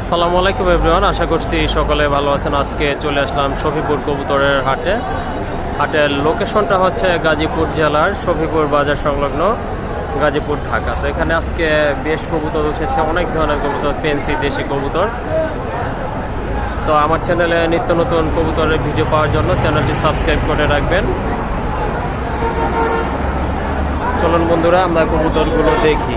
আসসালামু আলাইকুম এভরিওয়ান আশা করছি সকলে ভালো আছেন। আজকে চলে আসলাম শফিপুর কবুতরের হাটে। হাটের লোকেশনটা হচ্ছে গাজীপুর জেলার শফিপুর বাজার সংলগ্ন গাজীপুর ঢাকা। তো এখানে আজকে বেশ কবুতর উঠেছে, অনেক ধরনের কবুতর ফেন্সি দেশি কবুতর। তো আমার চ্যানেলে নিত্য নতুন কবুতরের ভিডিও পাওয়ার জন্য চ্যানেলটি সাবস্ক্রাইব করে রাখবেন। চলুন বন্ধুরা, আমরা কবুতরগুলো দেখি।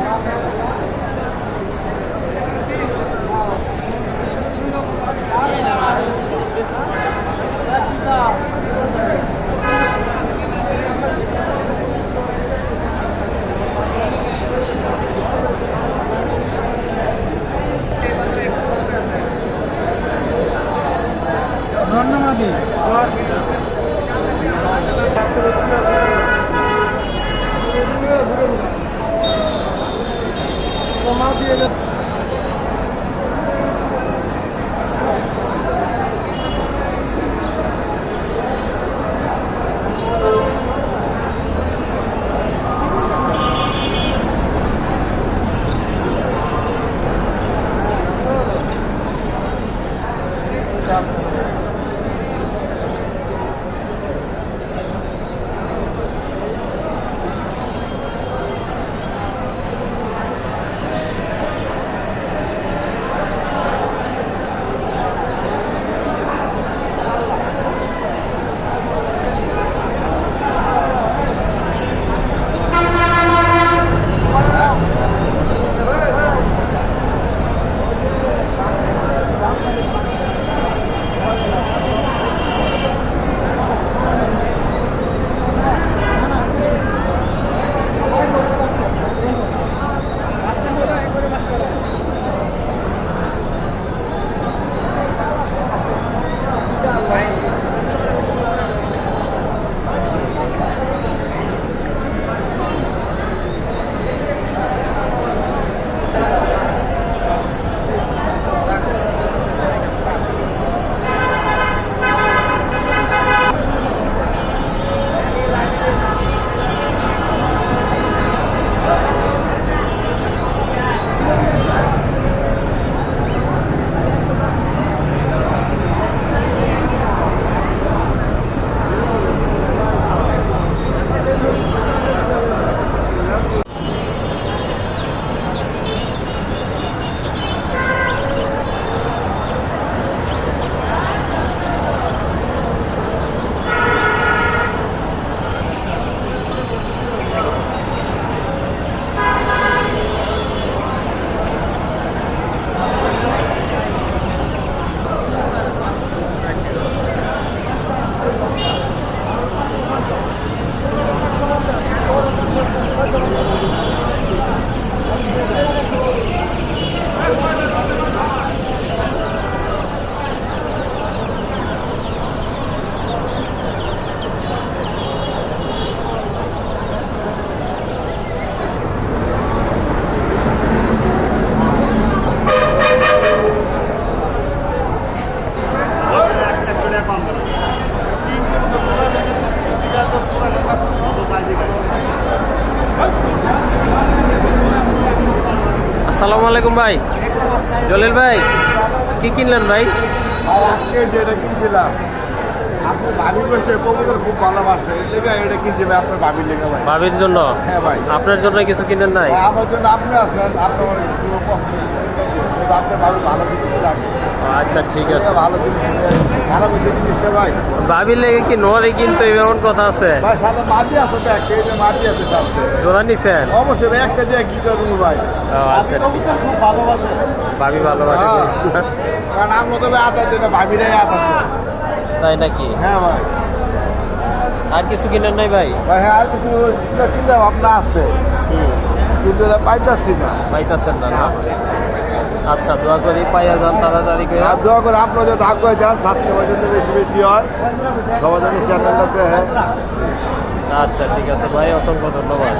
ধন্যবাদ আসসালামু আলাইকুম ভাই। জলিল ভাই কি কিনলেন ভাই? আজকে যেটা কিনছিলাম আপনি ভাবি কইছে কবুতর খুব ভালোবাসে লেগে এটা কিনছি ভাই আপনার ভাবি লেগে ভাই। ভাবির জন্য? হ্যাঁ ভাই। আপনার জন্য কিছু কিনেন নাই? আমার জন্য আপনি আছেন আপনার কিছু আপনার ভাবি ভালো কিছু আচ্ছা ঠিক আছে। ভালো জিনিস। খারাপ হয়েছে জিনিসটা ভাই। ভাবির লেগে কি নোয়ারে কিন্তু এমন কথা আছে? ভাই সাথে মাটি আছে তো একটা এই যে মাটি আছে সাথে জোড়া নিছেন? অবশ্যই ভাই, একটা দিয়ে কি করব ভাই? আচ্ছা, কবুতর খুব ভালোবাসে। ভাবি ভালোবাসে। হ্যাঁ। কারণ আমরা তো ভাই আতার দিনে ভাবিরাই আতার তাই নাকি? হ্যাঁ ভাই। আর কিছু কিনেন নাই ভাই? ভাই হ্যাঁ আর কিছু চিন্তা চিন্তা ভাবনা আছে কিন্তু পাইতাছি না। পাইতাছেন না না? আচ্ছা দোয়া করি পাইয়া যান তাড়াতাড়ি করে। আর দোয়া করে আপনারা যাতে আগ্রহ যান সাবস্ক্রাইবার যাতে বেশি বেশি হয়। সবাই যাতে চ্যানেলটাতে আচ্ছা ঠিক আছে ভাই অসংখ্য ধন্যবাদ।